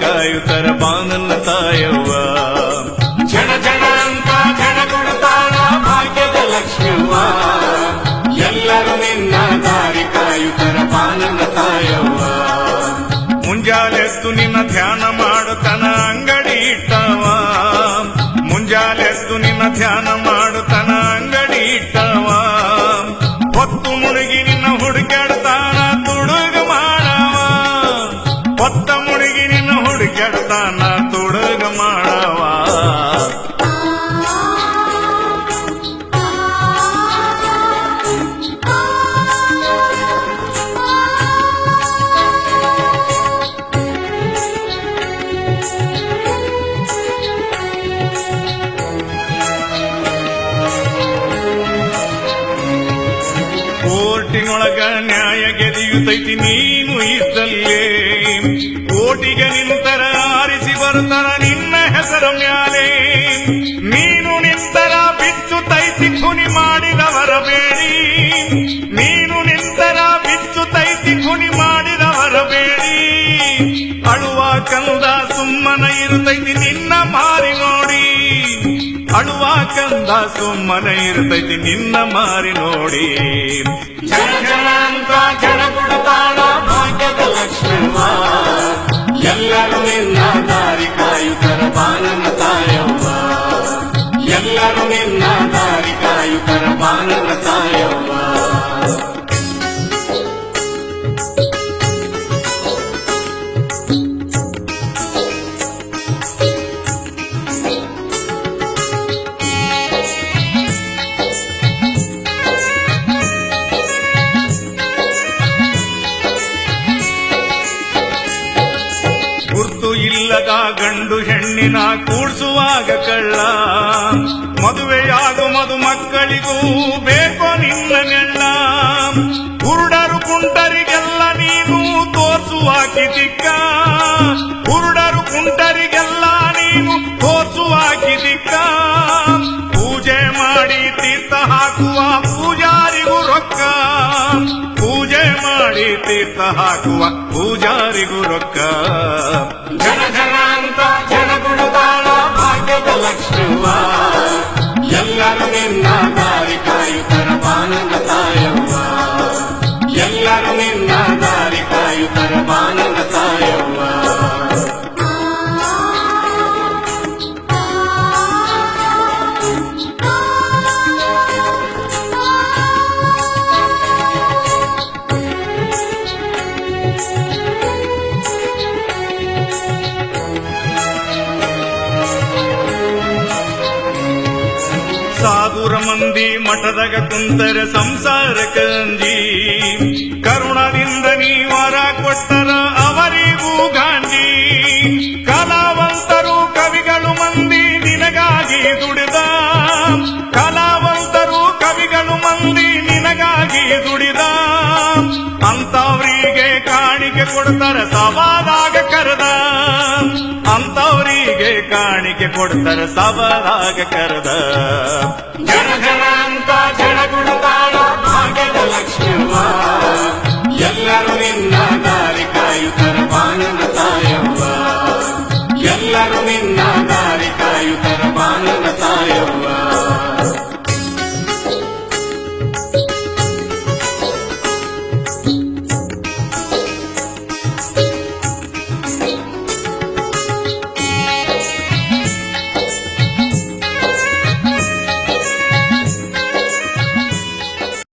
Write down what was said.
ಕಾಯುತ್ತರ ಬಾನನ್ನ ತಾಯವ್ವ. ಜನ ಜನ ಅಂತ ಜನ ಕೊಡ್ತಾಳ ಭಾಗ್ಯದ ಲಕ್ಷ್ಮಿಯವ್ವ ಎಲ್ಲರೂ ನಿನ್ನ ದಾರಿ ಕಾಯುತ್ತರ ಬಾನಲ್ಲ ತಾಯವ್ವ. ಮುಂಜಾಲೆತ್ತು ನಿನ್ನ ಧ್ಯಾನ ಮಾಡುತ್ತನ ಅಂಗಡಿ ಇಟ್ಟವ ಮುಂಜಾಲೆತ್ತು ನಿನ್ನ ಧ್ಯಾನ ಮಾಡುತ್ತನ ಅಂಗಡಿ ಇಟ್ಟವ ಹೊತ್ತು ಮುಳುಗಿ ನಿನ್ನ ಹುಡುಕಾಡ್ತಾನ ಹುಡುಕಾಡ್ತಾನ ತುಡುಗ ಮಾಡವ ಕೋರ್ಟಿನೊಳಗ ನ್ಯಾಯ ಗೆದಿಯುತ್ತೈತಿ ನೀನು ಇದ್ದಲ್ಲೇ ಕೋಟಿಗೆ ನಿಂತರ ಬರ್ತಾರ ನಿನ್ನ ಹೆಸರು ಮ್ಯಾಲೆ. ನೀನು ನಿಂತರ ಬಿಚ್ಚುತ್ತೈತಿ ಖುನಿ ಮಾಡಿದವರ ಬೇಡಿ. ನೀನು ನಿಂತರ ಬಿಚ್ಚುತ್ತೈತಿ ಖುನಿ ಮಾಡಿದವರ ಬೇಡಿ. ಅಳುವ ಕಂದ ಸುಮ್ಮನ ಇರುತ್ತೈತಿ ನಿನ್ನ ಮಾರಿ ನೋಡಿ. ಅಳುವ ಕಂದ ಸುಮ್ಮನ ಇರುತ್ತೈತಿ ನಿನ್ನ ಮಾರಿ ನೋಡಿ. ಕಾಯುತ್ತರ ಇಲ್ಲದ ಗಂಡು ಹೆಣ್ಣಿನ ಕೂಡಿಸುವಾಗ ಕಳ್ಳ. ಮದುವೆಯಾಗೋ ಮದು ಮಕ್ಕಳಿಗೂ ಬೇಕೋ ನಿನ್ನ ನೆಳ್ಳ. ಕುರುಡರು ಕುಂಟರಿಗೆಲ್ಲ ನೀನು ತೋರಿಸುವ ಕಿತಿಕ್ಕ. ಕುರುಡರು ಕುಂಟರಿಗೆಲ್ಲ ನೀನು ಮಾಡಿ ತೀರ್ಥ ಹಾಕುವ ಪೂಜಾರಿಗೂ ರೊಕ್ಕ. ಜನ ಜನ ಅಂತ ಜನ ಕೊಡ್ತಾಳ ಭಾಗ್ಯದ ಲಕ್ಷ್ಮಿವ್ವ ಎಲ್ಲರೂ ನಿನ್ನ ಸಾವಿರ ಮಂದಿ ಮಠದಾಗ ಕುಂತರ ಸಂಸಾರ ಕಂಜಿ ಕರುಣದಿಂದ ನೀವರ ಕೊಟ್ಟರ ಅವರಿಗೂ ಗಾಂಧಿ. ಕಲಾವಂತರು ಕವಿಗಳು ಮಂದಿ ನಿನಗಾಗಿ ದುಡಿದ. ಕಲಾವಂತರು ಕವಿಗಳು ಮಂದಿ ನಿನಗಾಗಿ ದುಡಿದ. ಅಂತವರಿಗೆ ಕಾಣಿಕೆ ಕೊಡ್ತಾರ ಸವಾದಾಗ ಕರೆದ. ಅಂತವರಿಗೆ ಕಾಣಿಕೆ ಕೊಡ್ತಾರ ಸವಾದಾಗ ಕರೆದ.